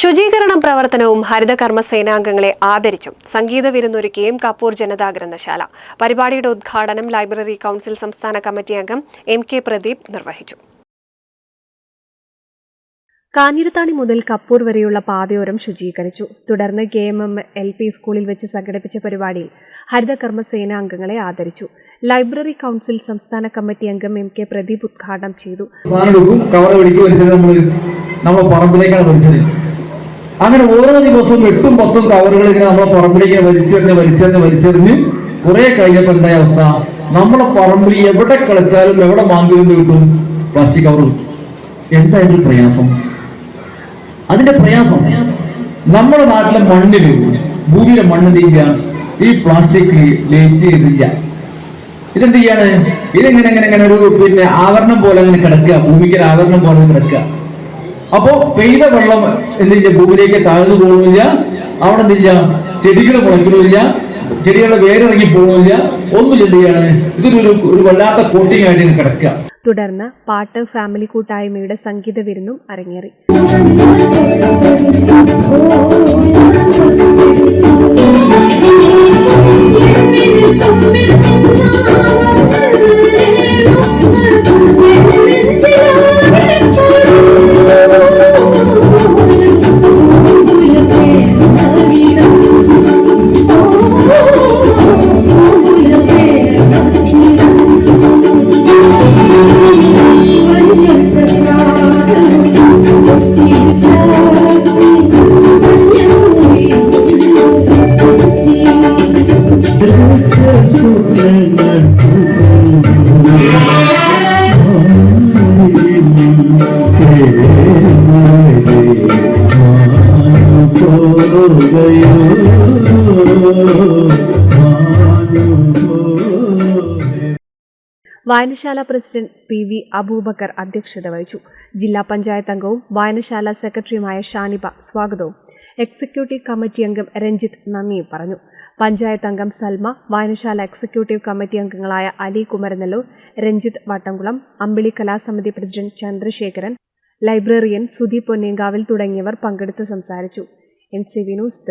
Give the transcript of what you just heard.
ശുചീകരണ പ്രവർത്തനവും ഹരിതകർമ്മ സേനാംഗങ്ങളെ ആദരിച്ചും സംഗീത വിരുന്നൊരുക്കിയും കപ്പൂർ ജനതാ ഗ്രന്ഥശാല പരിപാടിയുടെ ഉദ്ഘാടനം ലൈബ്രറി കൗൺസിൽ സംസ്ഥാന കമ്മിറ്റി അംഗം എം കെ പ്രദീപ് നിർവഹിച്ചു. കാഞ്ഞിരത്താണി മുതൽ കപ്പൂർ വരെയുള്ള പാതയോരം ശുചീകരിച്ചു. തുടർന്ന് K M M L P സ്കൂളിൽ വെച്ച് സംഘടിപ്പിച്ച പരിപാടിയിൽ ഹരിതകർമ്മ സേനാംഗങ്ങളെ ആദരിച്ചു. ലൈബ്രറി കൗൺസിൽ സംസ്ഥാന കമ്മിറ്റി അംഗം എം കെ പ്രദീപ് ഉദ്ഘാടനം ചെയ്തു. നമ്മൾ നമ്മളെ പറമ്പിലേക്കാണ് വലിച്ചത് അങ്ങനെ ഓരോ ദിവസവും എട്ടും പത്തും കവറുകൾ ഇങ്ങനെ നമ്മളെ പറമ്പിലേക്ക് വലിച്ചെറിഞ്ഞ് വലിച്ചെറിഞ്ഞ് വലിച്ചെറിഞ്ഞ് കുറെ കഴിഞ്ഞപ്പോൾ എന്തായ അവസ്ഥ? നമ്മളെ പറമ്പിൽ എവിടെ കളിച്ചാലും എവിടെ മാന്തിരുന്ന് കിട്ടും പ്ലാസ്റ്റിക് കവർ എന്തായാലും പ്രയാസം? അതിന്റെ പ്രയാസം നമ്മുടെ നാട്ടിലെ മണ്ണിൽ ഭൂമിയിലെ മണ്ണ് തീയ ഈ പ്ലാസ്റ്റിക് ലയിച്ച് ചെയ്തില്ല ഇതെന്ത് ചെയ്യാണ്? ഇതെങ്ങനെ എങ്ങനെ ഇങ്ങനെ ഒരു പിന്നെ ആവരണം പോലെ അങ്ങനെ കിടക്കുക. ഭൂമിക്ക് ഒരു ആവരണം പോലെ കിടക്കുക. അപ്പോ പെയ്ത വെള്ളം എന്ത് ചെയ്യുക ഭൂമിയിലേക്ക് താഴ്ന്നു പോകുന്നില്ല. അവിടെ എന്ത് ചെയ്യുക ചെടികൾ മുളയ്ക്കണമില്ല ചെടികളുടെ വേരിറങ്ങി പോകുന്നില്ല. ഒന്നുമില്ല എന്ത് ചെയ്യാണ് ഇതൊരു ഒരു- ഒരു വല്ലാത്ത കോട്ടിങ് ആയിട്ട് ഇങ്ങനെ കിടക്കുക. തുടർന്ന് പാട്ട് ഫാമിലി കൂട്ടായ്മയുടെ സംഗീത വിരുന്നും അരങ്ങേറി. വായനശാല പ്രസിഡന്റ് പി വി അബൂബക്കർ അധ്യക്ഷത വഹിച്ചു. ജില്ലാ പഞ്ചായത്ത് അംഗവും വായനശാല സെക്രട്ടറിയുമായ ഷാനിബ സ്വാഗതവും. എക്സിക്യൂട്ടീവ് കമ്മിറ്റി അംഗം രഞ്ജിത്ത് നന്ദിയും പറഞ്ഞു. പഞ്ചായത്ത് അംഗം സൽമ വായനശാല എക്സിക്യൂട്ടീവ് കമ്മിറ്റി അംഗങ്ങളായ അലി കുമരനെല്ലൂർ രഞ്ജിത്ത് വട്ടംകുളം അമ്പിളി കലാസമിതി പ്രസിഡന്റ് ചന്ദ്രശേഖരൻ ലൈബ്രറിയൻ സുധി പൊന്നിയങ്കാവിൽ തുടങ്ങിയവർ പങ്കെടുത്ത് സംസാരിച്ചു. N C V news